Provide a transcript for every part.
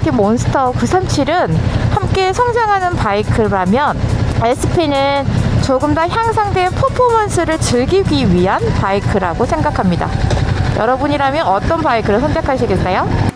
두카티 몬스터 937은 함께 성장하는 바이크라면 SP는 조금 더 향상된 퍼포먼스를 즐기기 위한 바이크라고 생각합니다. 여러분이라면 어떤 바이크를 선택하시겠어요?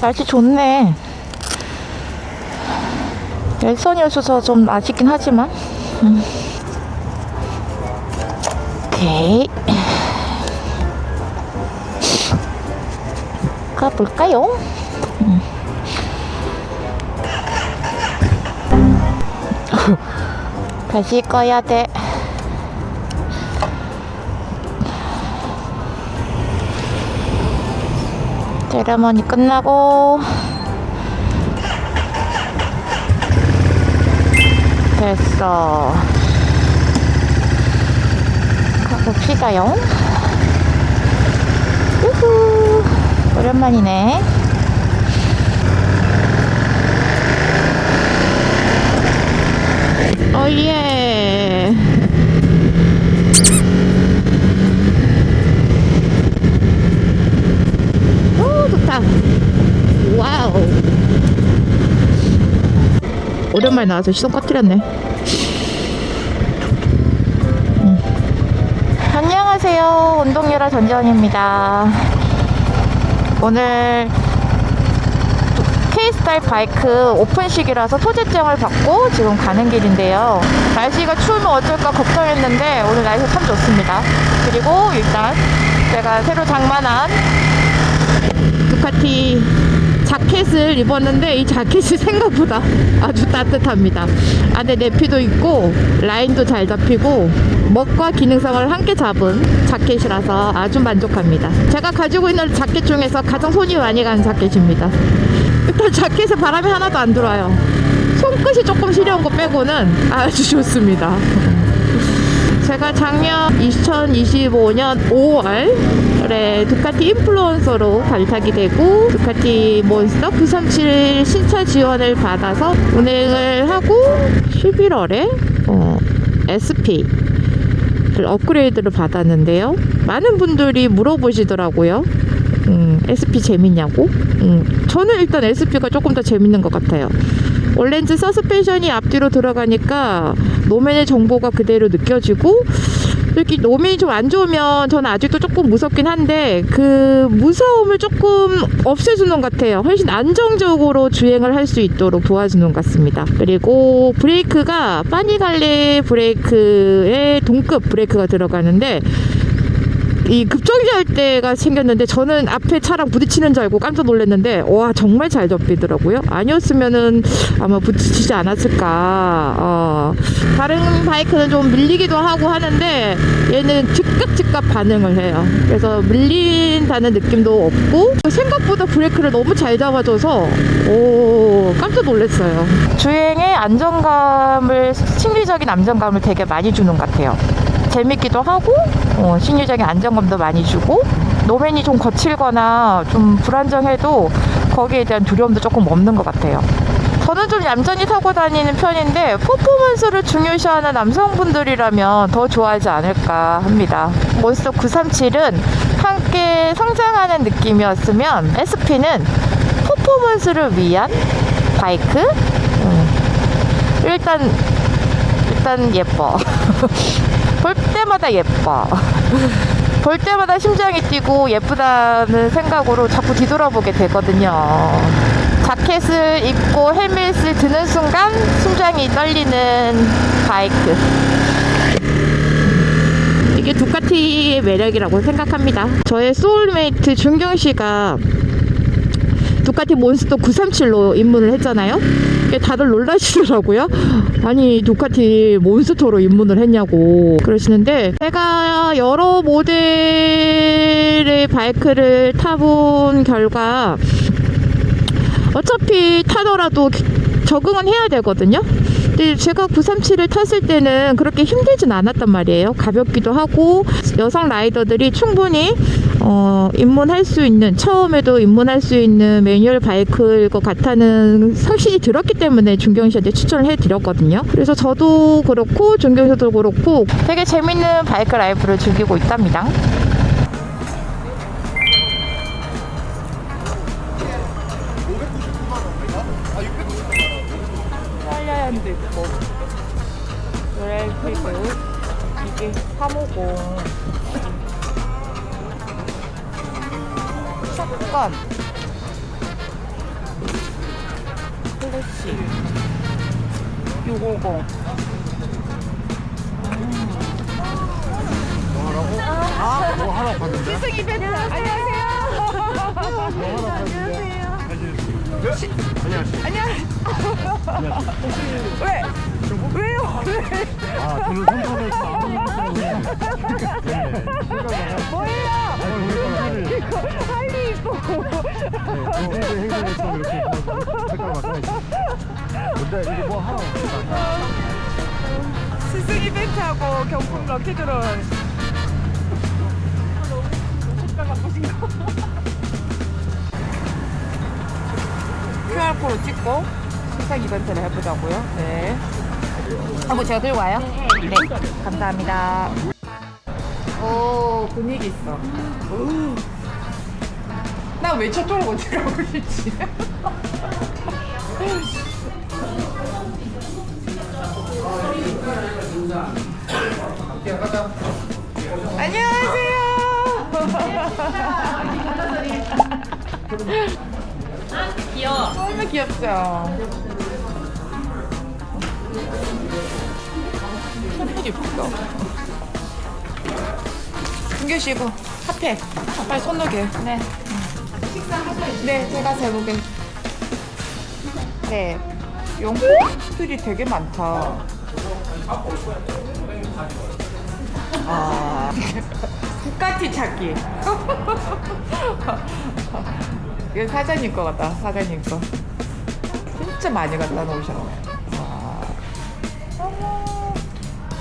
날씨 좋네. 열선이 없어서 좀 아쉽긴 하지만. 음. 오케이. 가볼까요? 음. 다시 꺼야 돼. 세레머니 끝나고. 됐어. 가봅시다요 우후. 오랜만이네. 어예 오 좋다 와우. 오랜만에 나와서 시선 꺼뜨렸네. 음. 안녕하세요. 운동열화 전지현입니다. 오늘 K스타일 바이크 오픈식이라서 토제증을 받고 지금 가는 길인데요. 날씨가 추우면 어쩔까 걱정했는데 오늘 날씨 참 좋습니다. 그리고 일단 제가 새로 장만한 두카티 자켓을 입었는데 이 자켓이 생각보다 아주 따뜻합니다. 안에 내피도 있고 라인도 잘 잡히고 멋과 기능성을 함께 잡은 자켓이라서 아주 만족합니다. 제가 가지고 있는 자켓 중에서 가장 손이 많이 가는 자켓입니다. 일단 자켓에 바람이 하나도 안 들어와요. 손끝이 조금 시려운 거 빼고는 아주 좋습니다. 제가 작년 2025년 5월에 두카티 인플루언서로 발탁이 되고 두카티 몬스터 937 신차 지원을 받아서 운행을 하고 11월에 어, SP 를 업그레이드를 받았는데요. 많은 분들이 물어보시더라고요. 음, SP 재밌냐고? 음, 저는 일단 SP가 조금 더 재밌는 것 같아요. 올렌즈 서스펜션이 앞뒤로 들어가니까 노면의 정보가 그대로 느껴지고 이렇게 노면이 좀 안 좋으면 저는 아직도 조금 무섭긴 한데 그 무서움을 조금 없애주는 것 같아요. 훨씬 안정적으로 주행을 할 수 있도록 도와주는 것 같습니다. 그리고 브레이크가 파니갈레 브레이크에 동급 브레이크가 들어가는데 이 급정지할 때가 생겼는데 저는 앞에 차랑 부딪히는 줄 알고 깜짝 놀랐는데 와 정말 잘 접히더라고요. 아니었으면은 아마 부딪히지 않았을까. 어. 다른 바이크는 좀 밀리기도 하고 하는데 얘는 즉각 즉각 반응을 해요. 그래서 밀린다는 느낌도 없고 생각보다 브레이크를 너무 잘 잡아줘서 오 깜짝 놀랐어요. 주행의 안정감을 심리적인 안정감을 되게 많이 주는 것 같아요. 재밌기도 하고 어, 심리적인 안정감도 많이 주고 노면이 좀 거칠거나 좀 불안정해도 거기에 대한 두려움도 조금 없는 것 같아요. 저는 좀 얌전히 타고 다니는 편인데 퍼포먼스를 중요시하는 남성분들이라면 더 좋아하지 않을까 합니다. 몬스터 937은 함께 성장하는 느낌이었으면 SP는 퍼포먼스를 위한 바이크? 음. 일단 일단 예뻐. 볼 때마다 예뻐. 볼 때마다 심장이 뛰고 예쁘다는 생각으로 자꾸 뒤돌아보게 되거든요. 자켓을 입고 헬멧을 드는 순간 심장이 떨리는 바이크. 이게 두카티의 매력이라고 생각합니다. 저의 소울메이트 준경 씨가 두카티 몬스터 937로 입문을 했잖아요. 다들 놀라시더라고요. 아니 두카티 몬스터로 입문을 했냐고 그러시는데 제가 여러 모델의 바이크를 타본 결과 어차피 타더라도 적응은 해야 되거든요. 제가 937을 탔을 때는 그렇게 힘들진 않았단 말이에요. 가볍기도 하고 여성 라이더들이 충분히 어, 입문할 수 있는 처음에도 입문할 수 있는 매뉴얼 바이크일 것 같다는 확신이 들었기 때문에 준경 씨한테 추천을 해드렸거든요. 그래서 저도 그렇고 준경 씨도 그렇고 되게 재밌는 바이크 라이프를 즐기고 있답니다. 있고 그래픽 이게 350 건 클래식 650 아, 뭐 하나 봤는데? 이벤트 안녕하세요 안녕하세요. 왜? 왜요? 왜? 아, 저는 아무 네. 뭐예요? 이거 전세계 행사에서 이렇게 색깔 바꿔야지. 근데 이거 뭐 하나 없어. 스승 이벤트하고 경품 럭키 드론 QR코드 찍고 수상 이벤트를 해보자고요. 네. 한번 제가 들고 와요? 네. 감사합니다. 오, 분위기 있어. 나왜 저쪽으로 어떻게 가고 싶지? 안녕하세요. 귀여워. 너무 귀엽죠? 너무 예쁘다. 준규 씨 이거 핫팩 빨리 손 녹여. 네. 네, 제가 재보게. 네. 용품들이 되게 많다. 아. 부카티 찾기. 이거 사장님 거 같다. 사장님 거. 진짜 많이 갖다 놓으셨네. 와. 어머.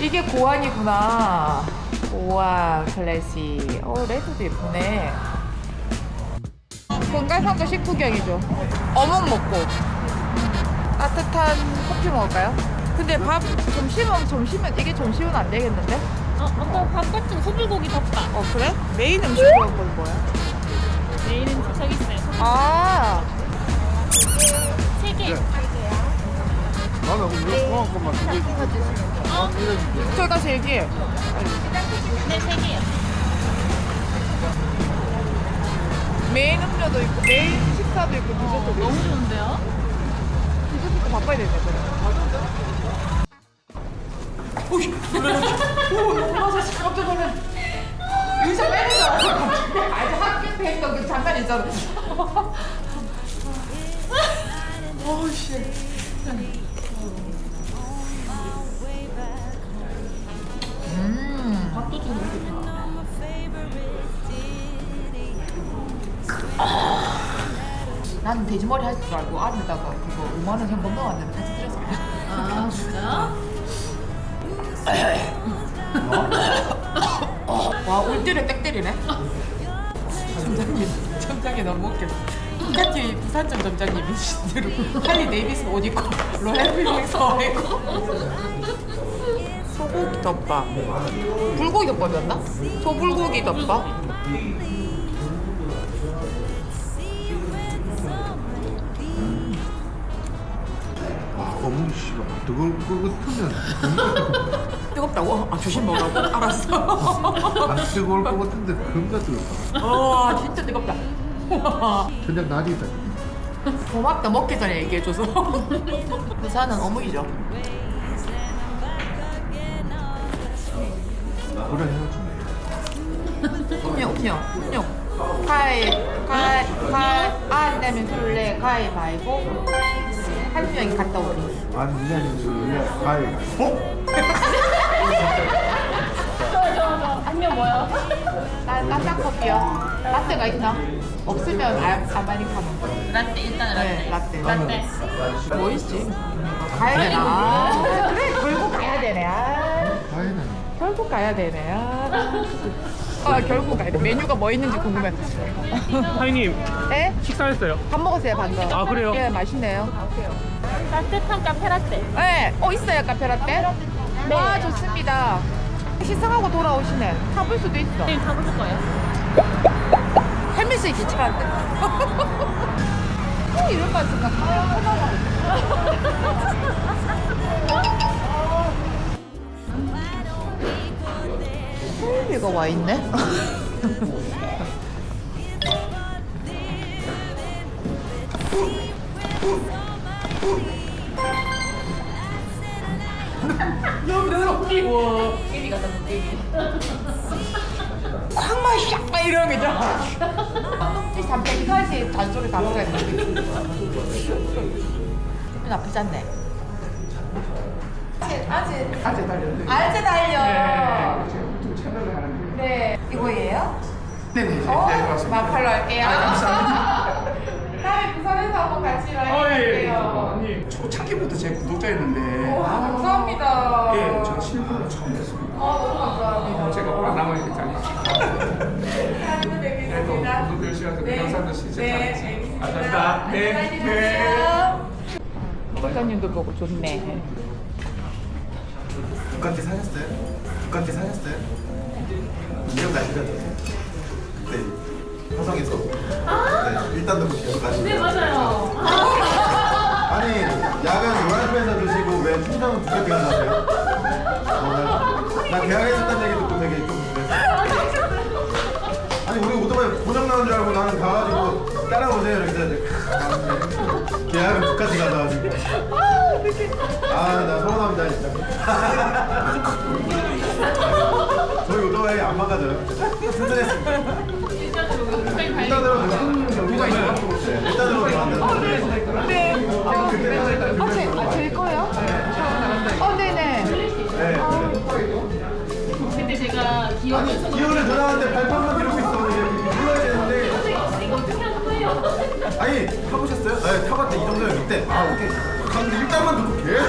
이게 고안이구나. 고안 클래식. 어, 레드도 예쁘네. 건강상도 식후경이죠. 어묵 먹고 따뜻한 커피 먹을까요? 근데 밥 점심은 점심은 이게 점심은 안 되겠는데? 어, 아까 밥 같은 소불고기 덮밥. 어 그래? 메인 음식은 뭘 뭐야? 내일은 저기 있어요. 아 세 개. 나는 이거 소한 것만 두개 주고. 아, 이래 줄게. 저희가 세 개. 네, 세 개요. 메인 음료도 있고 메인 식사도 있고 디저트도 있고 너무 좋은데요? 디저트도 바꿔야 되네 그래. 오이. 오 맞아 진짜 깜짝 놀래. 의자 빼는 줄 알았어. 아니 학교 때 했던 그 장난 있잖아. 어우 씨. 음. 밥도 좀 먹고. 나는 돼지머리 할 줄 알고 안에다가 그거 5만 원 현금 넣었는데 같이 드렸어. 아, 진짜? 와, 올 때를 땡 때리네. 점장님, 점장이 너무 웃겼어. 똑같이 부산점 점장님이 실제로 할리 네이비스 옷 입고 로얄 필링서 입고 소고기 덮밥 불고기 덮밥이었나? 소불고기 덮밥 어묵이 씨발. 뜨거울 것 같으면 뜨겁다고? 아 조심 먹으라고? 알았어 안 뜨거울 것 같은데 겁나 뜨겁다. 와 진짜 뜨겁다 천장 날이다. 고맙다 먹기 전에 얘기해줘서 부산은 어묵이죠 그래 헤어지네. 음료 음료 음료 가위 가위 가위 안 내면 술래 가위바위보 한 명이 갔다 오니 안 내면 술래 가위. 어? 한명 뭐요? 나 따뜻한 커피요 라떼가 있나? 없으면 아, 아메리카노 라떼, 일단 네 라떼. 라떼 라떼. 뭐 있지? 가야 되나? 아, 그래 결국 가야 되네 아, 아. 아 결국 가야 돼. 메뉴가 뭐 있는지 궁금해. 사장님 에? 식사했어요? 밥 먹었어요 방금. 아, 그래요? 예 맛있네요. 따뜻한 카페라떼. 네. 어 있어요 카페라떼? 네. 와 좋습니다. 시승하고 돌아오시네. 타볼 수도 있어. 선생님 타보실 거예요? 헬멧이 귀찮은데. 또 이런 거있 이거 와 있네. 쾅만 샥 이러는 거죠. 이 담배까지 단속에 담아야 돼. 나쁘지 않네. 아재 달려. 아재 달려. 네 이거예요? 네네 어? 마팔로 할게요. 다음에 부산에서 한번 같이 아, 할게요. 아니 초창기부터 제 구독자였는데 와 감사합니다. 예, 저 실물로 처음 뵀습니다 아 너무 감사합니다. 제가 오래 남아있겠잖아요 구독 열심히 하셔서 감사합니다 진짜 네, 알겠습니다. 감사합니다 네, 네. 부장님도 보고 좋네. 북한티 사셨어요? 북한티 사셨어요? 기억나시죠? 그때 화성에서. 네, 일단 듣고 기억나시죠? 네, 맞아요. 아니 야간 노란펜에서 드시고 왜 충전은 두개? 어, 나 계약했었다는 얘기 듣고 되게 좀 그랬어 아니 우리 오토바이 고장 나는 줄 알고 나는 가가지고 따라오세요. 이렇게 해서 계약은 북한티 가져가지고 아 나 서운합니다 진짜 오토바이 안 망가져요 튼튼했습니다 일단으로 있어? 일단으로 들어왔는데 네. 아, 제, 아, 제 거요? 어, 네네. 네. 근데 제가 기억을 기어를 전화하는데 발판만 이러고 있어. 이제 불러야 되는데. 이거 어떻게 하는 거예요? 아니, 타보셨어요? 네, 타봤대. 이 정도면 이때. 아, 오케이. 갔는데 일단만 듣고 계속.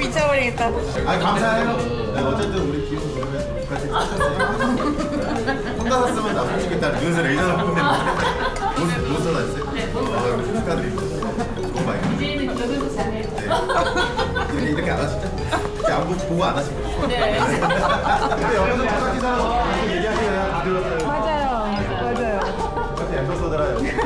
아, 미쳐버리겠다. 아니, 감사해요. 네, 어쨌든 우리 같이 타셨어요. 혼자 샀으면 나 솔직히 일단 눈에서 레이저를 보면 못, 못 써놨어요? 아, 축하드립니다. 너무 많이. 이제는 기억을 잘해요. 네. 이렇게, 이렇게 안 하시죠? 이렇게 안 보고, 보고 안 하시고. 네. 근데 여기서 얘기하시면 다 들었어요. 맞아요. 맞아요. 역시 엠버서더라 여기 역시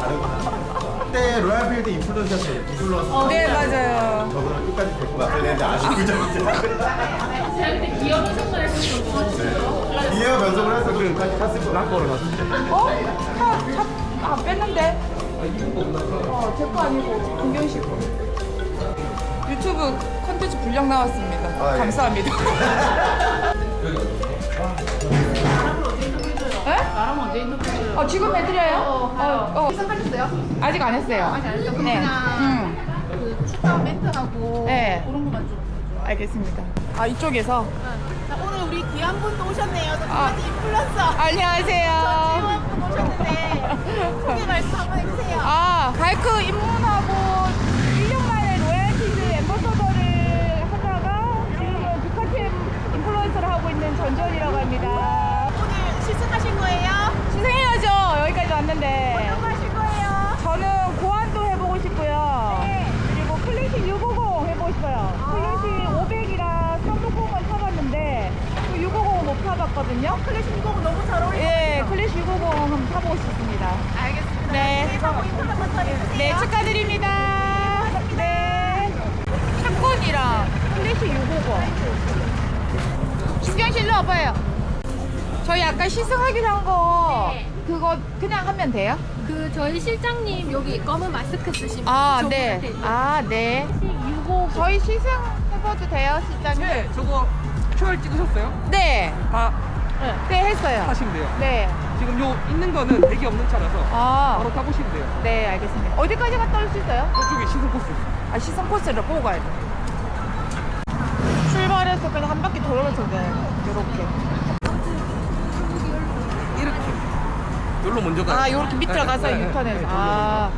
다르구나 그때 로얄필드 인플루언서였어요 인플루언서 네, 맞아요. 저분은 끝까지 데리고 갔어야 되는데 아쉽고 좀 제가 그때 기억을 정말 했었어요. 이해가 변속을 해서 그 같이 탔을 거랑 거로 갔는데 어? 차, 차, 아, 뺐는데? 어, 제 거 아니고, 김경 씨 거. 유튜브 컨텐츠 분량 나왔습니다. 아, 예. 감사합니다. 나랑 언제 인터뷰를 어, 지금 해드려요? 어, 어, 시작하셨어요? 아직 안 했어요. 아직 안 했어요? 그럼 네. 그냥 음, 그 추가 멘트하고 네. 그런 것만 좀. 알겠습니다. 아, 이쪽에서? 자, 오늘 우리 귀한 분도 오셨네요. 또 아. 인플루언서. 안녕하세요. 지원 오셨는데 소개 말씀 한번 해주세요. 아, 바이크 입문하고 1년 만에 로얄티즈 엠버서더를 하다가 지금은 두카티 인플루언서를 하고 있는 전전이라고 합니다. 오늘 시승하실 거예요? 시승해야죠. 여기까지 왔는데. 뭐 하실 거예요? 저는 고안도 해보고 싶고요. 네. 그리고 클래식 650 해보고 싶어요. 클래식 500이랑 360은 타봤는데 그 650은 못 타봤거든요. 클래식 60 너무 잘 어울리고. 예, 클래식 650 한번 타보고 싶습니다. 알겠습니다. 네. 인사하고 인사 한번 더 해주세요. 네, 축하드립니다. 네. 샷건이랑 클래식 650. 신경 씨 일로 와봐요. 저희 아까 시승하기로 한 거 네. 그거 그냥 하면 돼요? 그 저희 실장님 여기 검은 마스크 쓰신 아, 분 네. 아, 네. 650 저희 시승해봐도 돼요, 실장님? 네, 저거 QR 찍으셨어요? 네. 다 네, 했어요. 타시면 돼요. 네. 지금 요 있는 거는 대기 없는 차라서 아, 바로 타보시면 돼요. 네, 알겠습니다. 어디까지 갔다 올 수 있어요? 저쪽에 시선 코스. 아, 시선 코스를 보고 가야 돼. 출발해서 그냥 한 바퀴 돌아서 돼. 이렇게. 이렇게. 여기로 먼저 가요. 아, 요렇게 밑으로 가서 유턴해서. 네, 아.